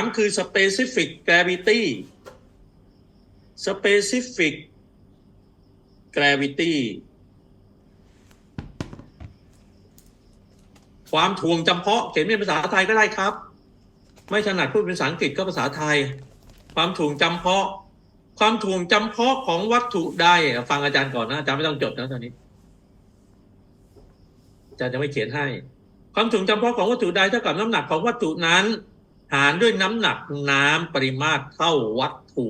ามคือ specific gravity specific gravity ความถ่วงจำเพาะเขียนเป็นภาษาไทยก็ได้ครับ ไม่ถนัดพูดเป็นภาษาอังกฤษก็ภาษาไทย ความถ่วงจำเพาะ ความถ่วงจำเพาะของวัตถุใดฟังอาจารย์ก่อนนะอาจารย์ไม่ต้องจดนะตอนนี้อาจารย์จะไม่เขียนให้ ความถ่วงจำเพาะของวัตถุใดเท่ากับน้ำหนักของวัตถุนั้น หารด้วยน้ำหนักน้ำปริมาตรเท่าวัตถุ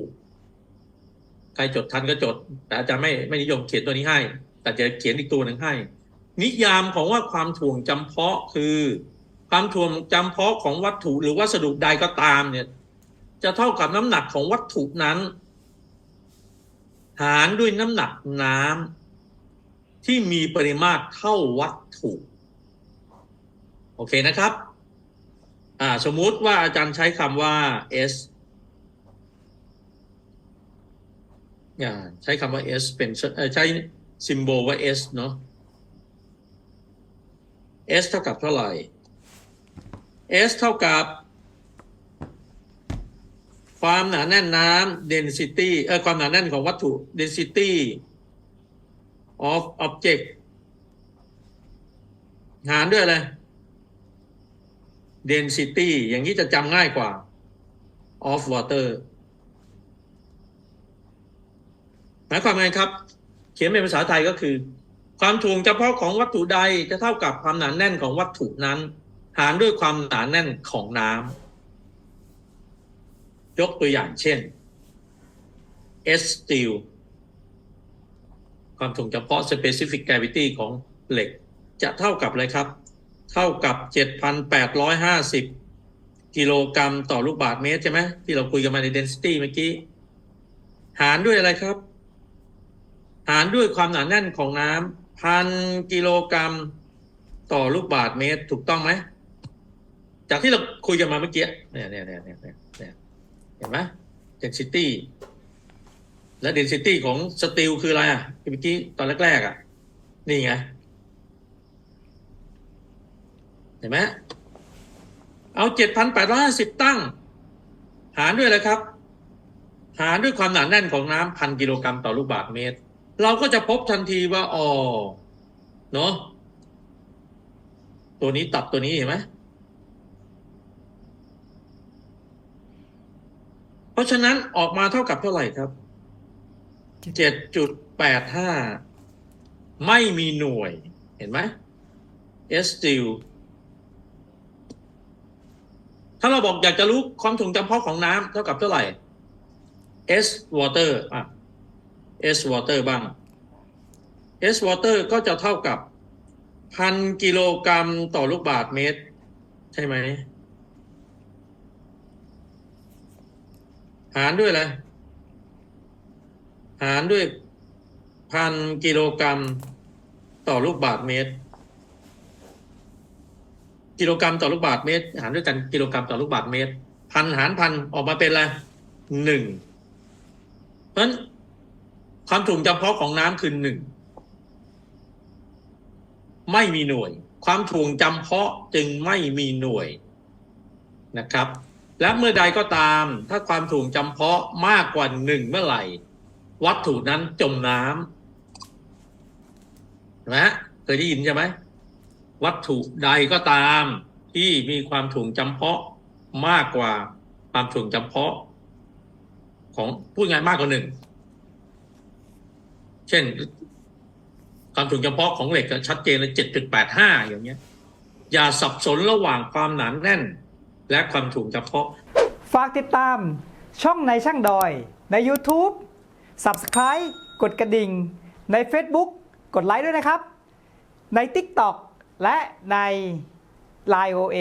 ใครจดทันก็จด แต่อาจารย์ไม่ไม่นิยมเขียนตัวนี้ให้ แต่จะเขียนอีกตัวหนึ่งให้ นิยามของว่าความถ่วงจำเพาะคือ ความถ่วงจำเพาะของวัตถุหรือวัสดุใดก็ตามเนี่ย จะเท่ากับน้ำหนักของวัตถุนั้น หารด้วยน้ำหนักน้ำที่มีปริมาตรเท่าวัตถุ โอเคนะครับ อ่า สมมุติว่าอาจารย์ใช้คำว่า S อ่าใช้คำว่า S เป็นใช้ซิมโบลว่า S เนาะ S เท่ากับเท่าไหร่ S เท่ากับ ความหนาแน่นน้ำ density เออความหนาแน่นของวัตถุ density of object หารด้วยอะไร density อย่างนี้จะจำง่ายกว่า of water หมายความไงครับ เขียนเป็นภาษาไทยก็คือ ความถ่วงเฉพาะของวัตถุใดจะเท่ากับความหนาแน่นของวัตถุนั้น หารด้วยความหนาแน่นของน้ำยกตัวอย่างเช่น S steel ความถ่วงเฉพาะ specific gravity ของเหล็กจะเท่ากับอะไรครับ เท่ากับ7,850กิโลกรัมต่อลูกบาศก์เมตรใช่ไหมที่เราคุยกันมาใน density เมื่อกี้ หารด้วยอะไรครับ หารด้วยความหนาแน่นของน้ำพันกิโลกรัมต่อลูกบาศก์เมตรถูกต้องไหมจากที่เราคุยกันมาเมื่อกี้เนี่ยเนี่ยเนี่ยเนี่ยเนี่ยเห็นไหม density และ density ของสตีลคืออะไรอะเมื่อกี้ตอนแรกๆอะ นี่ไง เห็นไหมเอาเจ็ดพันแปดร้อยห้าสิบตั้ง หารด้วยอะไรครับ หารด้วยความหนาแน่นของน้ำพันกิโลกรัมต่อลูกบาศก์เมตร เราก็จะพบทันทีว่าอ๋อเนาะตัวนี้ตัดตัวนี้เห็นไหมเพราะฉะนั้นออกมาเท่ากับเท่าไหร่ครับเจ็ดจุดแปดห้าไม่มีหน่วยเห็นไหม S steel ถ้าเราบอกอยากจะรู้ความถ่วงจำเพาะของน้ำเท่ากับเท่าไหร่ S water อะ S water บ้าง S water ก็จะเท่ากับพันกิโลกรัมต่อลูกบาศก์เมตร ใช่ไหม หารด้วยอะไร หารด้วยพันกิโลกรัมต่อลูกบาศก์เมตร กิโลกรัมต่อลูกบาศก์เมตร หารด้วยกันกิโลกรัมต่อลูกบาศก์เมตร พันหารพันออกมาเป็นอะไรหนึ่งเพราะฉะนั้นความถ่วงจำเพาะของน้ำคือหนึ่งไม่มีหน่วย ความถ่วงจำเพาะจึงไม่มีหน่วยนะครับ และเมื่อใดก็ตาม ถ้าความถ่วงจำเพาะมากกว่าหนึ่งเมื่อไหร่ วัตถุนั้นจมน้ำนไหมเคยได้ยินใช่ไหม วัตถุใดก็ตามที่มีความถ่วงจำเพาะมากกว่าความถ่วงจำเพาะ ของพูดง่ายมากกว่าหนึ่ง เช่น ความถ่วงจำเพาะของเหล็กชัดเจนเลยเจ็ดจุดแปดห้าอย่างเงี้ย อย่าสับสนระหว่างความหนาแน่น และความถ่วงจำเพาะ ฝากติดตามช่องในช่างดอย ใน YouTube Subscribe กดกระดิ่ง ใน Facebook กดไลค์ด้วยนะครับ ใน TikTok และใน Line OA